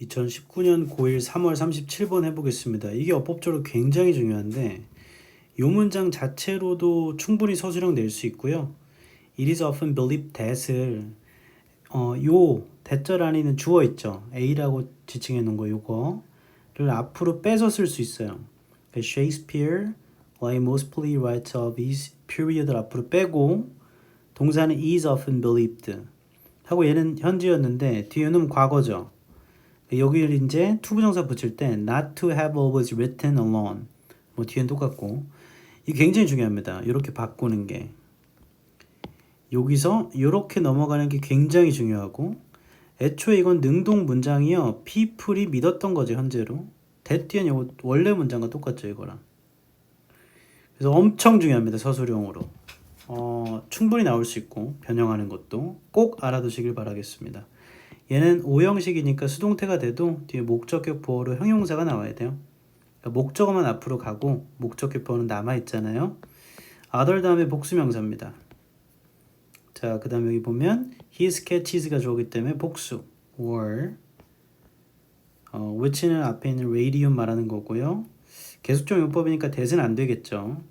2019년 고1 3월 37번 해보겠습니다. 이게 어법적으로 굉장히 중요한데 이 문장 자체로도 충분히 서술형 낼 수 있고요. It is often believed that을 어, 요 대절 안에 있는 주어 있죠. A라고 지칭해 놓은 거 요거를 앞으로 빼서 쓸 수 있어요. 그러니까 Shakespeare, like most play writes of his period을 앞으로 빼고 동사는 is often believed 하고 얘는 현재였는데 뒤에는 과거죠. 여기를 이제 투부정사 붙일 때 not to have always written alone. 뭐 뒤엔 똑같고. 이게 굉장히 중요합니다. 이렇게 바꾸는 게. 여기서 이렇게 넘어가는 게 굉장히 중요하고 애초에 이건 능동 문장이요. people이 믿었던 거죠 현재로. 뒤엔 이거 원래 문장과 똑같죠 이거랑. 그래서 엄청 중요합니다 서술형으로. 어, 충분히 나올 수 있고 변형하는 것도 꼭 알아두시길 바라겠습니다. 얘는 오형식이니까 수동태가 돼도 뒤에 목적격 보어로 형용사가 나와야 돼요. 그러니까 목적어만 앞으로 가고 목적격 보어는 남아 있잖아요. other 다음에 복수명사입니다. 자, 그다음 여기 보면 his catches가 좋기 때문에 복수 were 어, which는 앞에 있는 radium 말하는 거고요. 계속적 용법이니까 대은 안 되겠죠.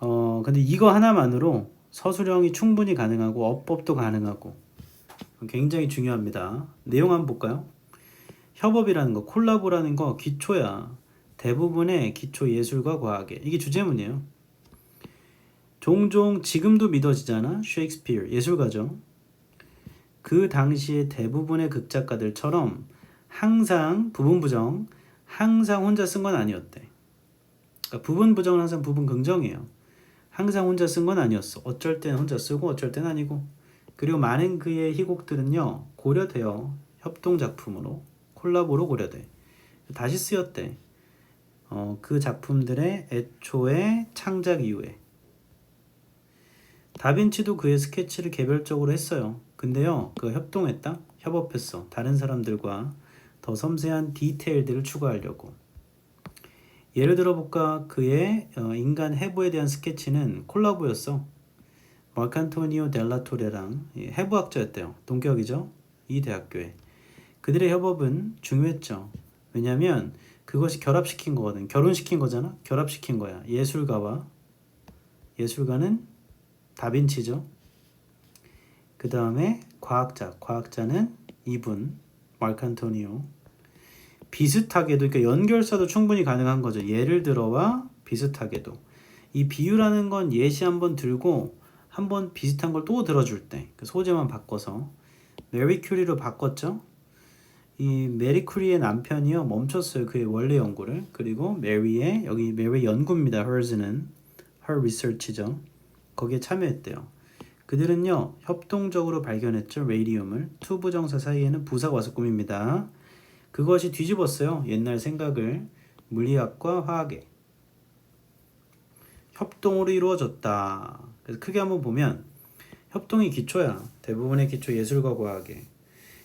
어, 근데 이거 하나만으로 서술형이 충분히 가능하고 어법도 가능하고 굉장히 중요합니다. 내용 한번 볼까요? 협업이라는 거, 콜라보라는 거 기초야. 대부분의 기초 예술과 과학에 이게 주제문이에요. 종종 지금도 믿어지잖아. 셰익스피어 예술가죠. 그 당시에 대부분의 극작가들처럼 항상 부분 부정 항상 혼자 쓴 건 아니었대. 그러니까 부분 부정은 항상 부분 긍정이에요. 항상 혼자 쓴 건 아니었어. 어쩔 땐 혼자 쓰고 어쩔 땐 아니고. 그리고 많은 그의 희곡들은요 고려돼요. 협동 작품으로 콜라보로 고려돼. 다시 쓰였대. 어, 그 작품들의 애초의 창작 이후에 다빈치도 그의 스케치를 개별적으로 했어요. 근데요, 그 협동했다, 협업했어. 다른 사람들과 더 섬세한 디테일들을 추구하려고. 예를 들어 볼까? 그의 어, 인간 해부에 대한 스케치는 콜라보였어. 마르칸토니오 델라 토레랑 예, 해부학자였대요. 동격이죠. 이 대학교에. 그들의 협업은 중요했죠. 왜냐하면 그것이 결합시킨 거거든. 결혼시킨 거잖아. 결합시킨 거야. 예술가와 예술가는 다빈치죠. 그 다음에 과학자. 과학자는 이분 마르칸토니오. 비슷하게도 그러니까 연결사도 충분히 가능한 거죠. 예를 들어와 비슷하게도 이 비유라는 건 예시 한번 들고 한 번 비슷한 걸 또 들어줄 때 그 소재만 바꿔서 메리 큐리로 바꿨죠. 이 메리 큐리의 남편이요 멈췄어요 그의 원래 연구를 그리고 메리의 여기 메리 연구입니다. hers는 her research죠. 거기에 참여했대요. 그들은요 협동적으로 발견했죠 레디움을 투부정사 사이에는 와서 꾸밉니다. 그것이 뒤집었어요. 옛날 생각을 물리학과 화학에 협동으로 이루어졌다. 그래서 크게 한번 보면 협동이 기초야. 대부분의 기초 예술과 과학에.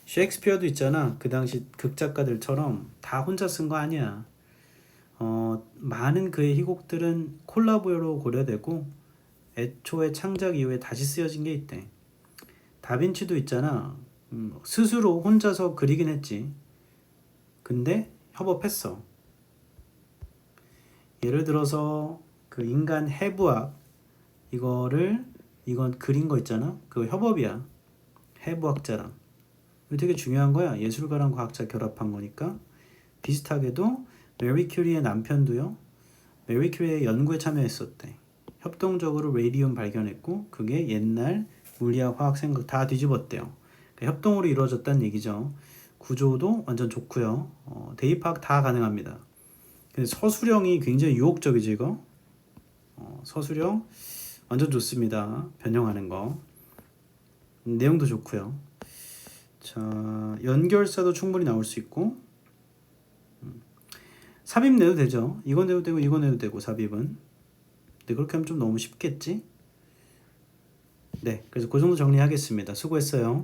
셰익스피어도 있잖아. 그 당시 극작가들처럼 다 혼자 쓴 거 아니야. 어, 많은 그의 희곡들은 콜라보로 고려되고 애초에 창작 이후에 다시 쓰여진 게 있대. 다빈치도 있잖아. 음, 스스로 혼자서 그리긴 했지. 근데 협업했어. 예를 들어서 그 인간 해부학 이거를 이건 그린 거 있잖아. 그 협업이야. 해부학자랑. 되게 중요한 거야. 예술가랑 과학자 결합한 거니까. 비슷하게도 메리 큐리의 남편도요. 메리 큐리의 연구에 참여했었대. 협동적으로 레디움 발견했고 그게 옛날 물리학 화학 생각 다 뒤집었대요. 그러니까 협동으로 이루어졌다는 얘기죠. 구조도 완전 좋고요. 어, 대입학 다 가능합니다. 근데 서술형이 굉장히 유혹적이죠 이거. 어, 서술형 완전 좋습니다. 변형하는 거. 음, 내용도 좋고요. 자 연결사도 충분히 나올 수 있고 음, 삽입 내도 되죠. 이거 내도 되고 이거 내도 되고 삽입은. 근데 그렇게 하면 좀 너무 쉽겠지? 네, 그래서 그 정도 정리하겠습니다. 수고했어요.